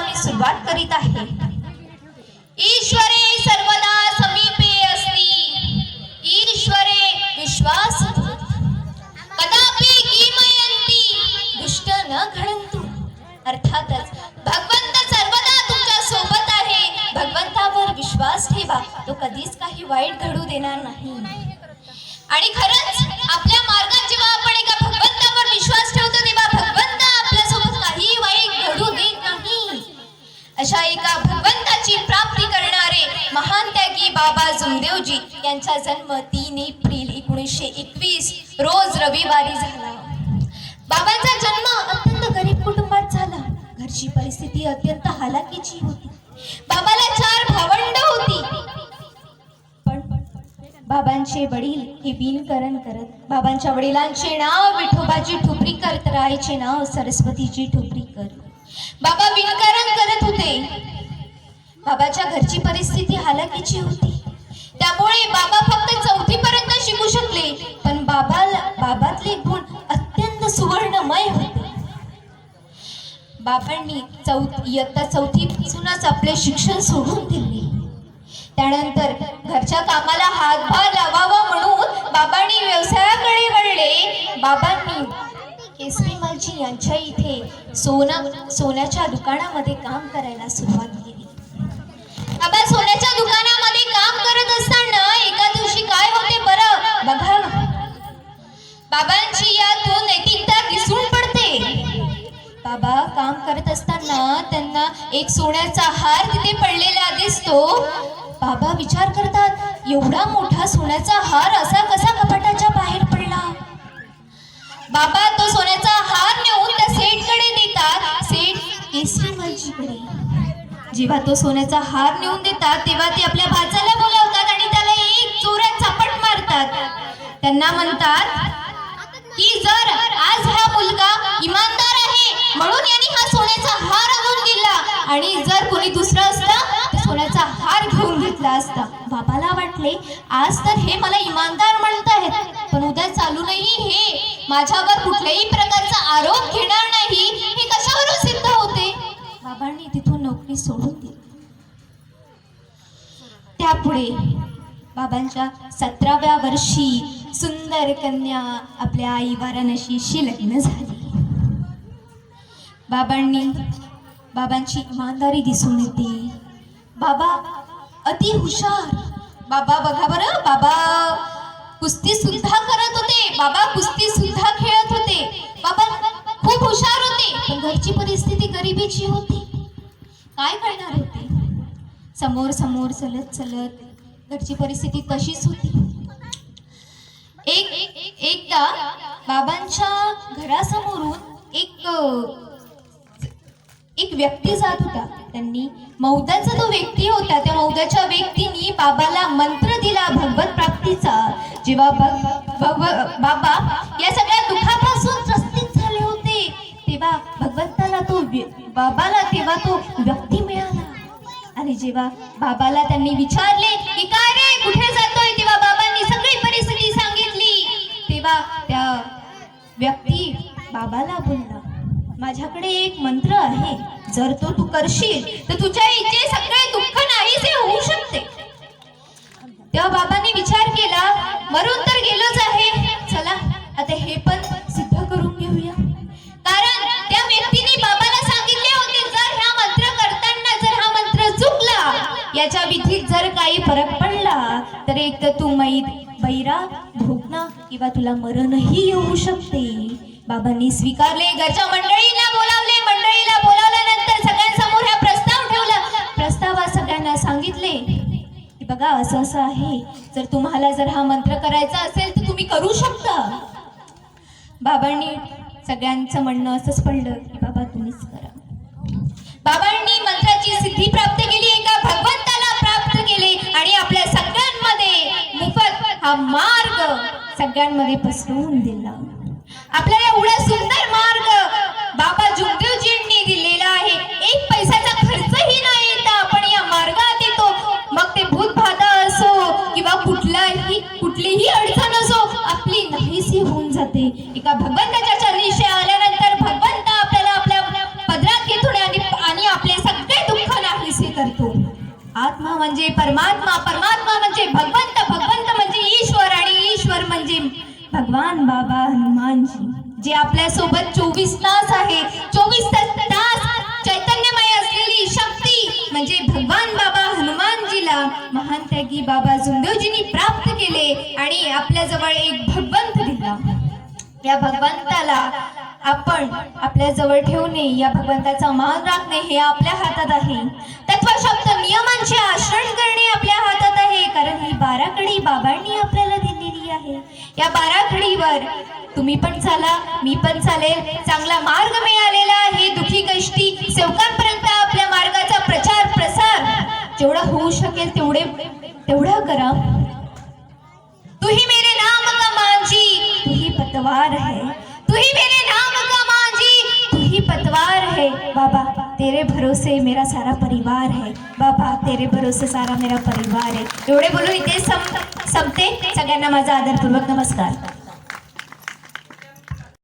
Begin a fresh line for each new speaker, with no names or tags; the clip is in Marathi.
आता मी सुरुवात करीत आहे. ईश्वरे सर्वदा समीपे असती. ईश्वरे विश्वास. कदापि किमयंती दुष्ट न घडंतु अर्थातच भगवंत सर्वदा तुमच्यासोबत आहे. भगवंतावर विश्वास ठेवा. तो कधीच काही वाईट घडू देणार नाही. आणि खरंच आपल्या मार्गात जेव्हा आपण एका भगवंतावर विश्वास बाबा जुमदेवजी यांचा जन्म तीन एप्रिल एकोणीसशे एकवीस रोज रविवारी झाला. बाबांचा जन्म अत्यंत गरीब कुटुंबात झाला. घरची परिस्थिती अत्यंत हालाकीची होती. बाबाला चार भावंड होती. पण बाबांचे वडील हे विणकरण करत बाबांच्या वडिलांचे नाव विठोबाजी ठुपरीकर तर आईचे नाव सरस्वतीजी ठुपरीकर बाबा विणकरण करत होते. बाबाच्या घरची परिस्थिती हालाकीची होती. त्यामुळे बाबा फक्त चौथी पर्यंत शिकू शकले पण बाबाला बाबातले गुण अत्यंत सुवर्णमय होते. बाबांनी चौथ इयत्ता चौथी पासूनच आपले शिक्षण सोडून दिले. त्यानंतर घरच्या कामाला हातभार लावावा म्हणून बाबांनी व्यवसायाकडे वळले. बाबांनी केसरी मालजी यांच्या इथे सोना सोन्याच्या दुकानामध्ये काम करायला सुरुवात केली. करत असताना त्यांना एक सोन्याचा हार तिथे पडलेला दिसतो. बाबा विचार करतात एवढा मोठा सोन्याचा हार असा कसा कपाटाच्या बाहेर पडला? बाबा तो सोन्याचा हार नेऊन त्या सेठकडे देतात सेठ केसरीमलजीकडे जेव्हा तो सोन्याचा हार नेऊन देतात तेव्हा ते आपल्या भाचाला बोलावतात आणि त्याला एक जोरात चापट मारतात. त्यांना म्हणतात की जर आज हा मुलगा इमानदार आहे म्हणून यांनी हा सोन्याचा हार आणून दिला. आणि जर कोणी दुसरा असता तर सोन्याचा हार घेऊन घेतला असता. बाबाला वाटले आज तर हे मला इमानदार म्हणत आहेत पण उद्या चालूनही हे. माझ्यावर कुठल्याही प्रकारचा आरोप घेणार नाही. हे कशावरून सिद्ध होते? बाबांनी तिथून नोकरी सोडून दिली. त्यापुढे बाबांच्या सतराव्या वर्षी सुंदर कन्या आपल्या आई वाराणशीशी लग्न झाली. बाबांनी बाबांची इमानदारी दिसून येते. बाबा अति हुशार. बाबा बघा बरं बाबा कुस्ती सुद्धा करत होते. बाबा कुस्ती सुद्धा खेळत होते. बाबा खूप हुशार होते. पण घरची परिस्थिती गरिबीची होती. काय करणार होते? समोर समोर चलत चलत घरची परिस्थिती तशीच होती. एक एकदा बाबांच्या घरासमोरून एक एक व्यक्ती जात होता. त्यांनी मौदाचा तो व्यक्ती होता त्या मौदाच्या व्यक्तीने बाबाला मंत्र दिला भगवत प्राप्तीचा. जेव्हा भगव- बाबा या सगळ्या दुःखापासून त्रस्तीत झाले होते तेव्हा भगवंताला तो व्य- बाबाला तेव्हा तो व्यक्ती मिळाला. आणि जेव्हा बाबाला त्यांनी विचारले की काय रे कुठे जातोय? तेव्हा बाबांनी सगळी परिस्थिती सांगितली. तेव्हा त्या व्यक्ती बाबाला बोलला माझ्याकडे एक मंत्र आहे. जर तो तू करशील तर तुझ्या इथे सगळे दुःख नाहीसे होऊ शकते. तेव्हा बाबांनी विचार केला मरून तर गेलोच आहे. चला आता हे पण सिद्ध करून घेऊया. कारण त्या व्यक्तीने बाबाला सांगितले होते जर हा मंत्र करताना जर हा मंत्र चुकला याच्या विधीत जर काही फरक पडला तर एक तर तू मैद बैरा भोगना किंवा तुला मरणही येऊ शकते. बाबांनी स्वीकारले. घरच्या मंडळीला बोलावले. मंडळीला बोलावल्यानंतर सगळ्यांसमोर हा प्रस्ताव ठेवला. प्रस्तावात सगळ्यांना सांगितले की बघा असं असं आहे. जर तुम्हाला जर हा मंत्र करायचा असेल तर तुम्ही करू शकता. बाबांनी सगळ्यांचं म्हणणं असंच पडलं की बाबा तुम्हीच करा. बाबांनी मंत्राची सिद्धी प्राप्त केली. एका भगवंताला प्राप्त केले आणि आपल्या सगळ्यांमध्ये मुफत हा मार्ग सगळ्यांमध्ये पसरवून दिला. आपल्याला एवढा सुंदर मार्ग बाबा जुगदेवजींनी दिलेला आहे. एक पैशाचा खर्चही नाही येता आपण या मार्गात येतो. मग ते भूत भाता असो किंवा कुठलाही कुठलीही अडचण असो आपली नाहीशी होऊन जाते. एका भगवंताच्या चरणीशी आल्यानंतर भगवंत आपल्याला आपल्या पदरात घेतो आणि आपले सगळे म्हणजे परमात्मा परमात्मा म्हणजे भगवंत भगवंत म्हणजे ईश्वर आणि ईश्वर म्हणजे भगवान बाबा हनुमानजी जे आपल्यासोबत चोवीस तास आहे. चोवीस तास चैतन्यमय असलेली शक्ती म्हणजे भगवान बाबा हनुमानजीला महान त्यागी बाबा जुंदेवजींनी प्राप्त केले आणि आपल्या जवळ एक भगवंत दिला. या भगवंताला आपण आपल्या जवळ ठेवणे या भगवंताचा मान राखणे हे आपल्या हातात आहे. तत्व शब्द नियमांचे आचरण करणे आपल्या हातात आहे कारण ही बाराखडी बाबांनी आपल्या दिलेली आहे. या बाराखडीवर तुम्ही पण चाला मी पण चालेल. चांगला मार्ग मिळालेला आहे. दुखी कष्टी सेवकांपर्यंत आपल्या मार्गाचा प्रचार प्रसार जेवढा होऊ शकेल तेवढे तेवढा करा. तू ही मेरे नाम का मांझी तू ही पतवार है. तू ही मेरे नाम का मांझी तू ही पतवार है. बाबा तेरे भरोसे मेरा सारा परिवार है। बाबा तेरे भरोसे सारा मेरा परिवार है। एवढे बोलून इथे सम संपते. सगळ्यांना माझा आदरपूर्वक नमस्कार.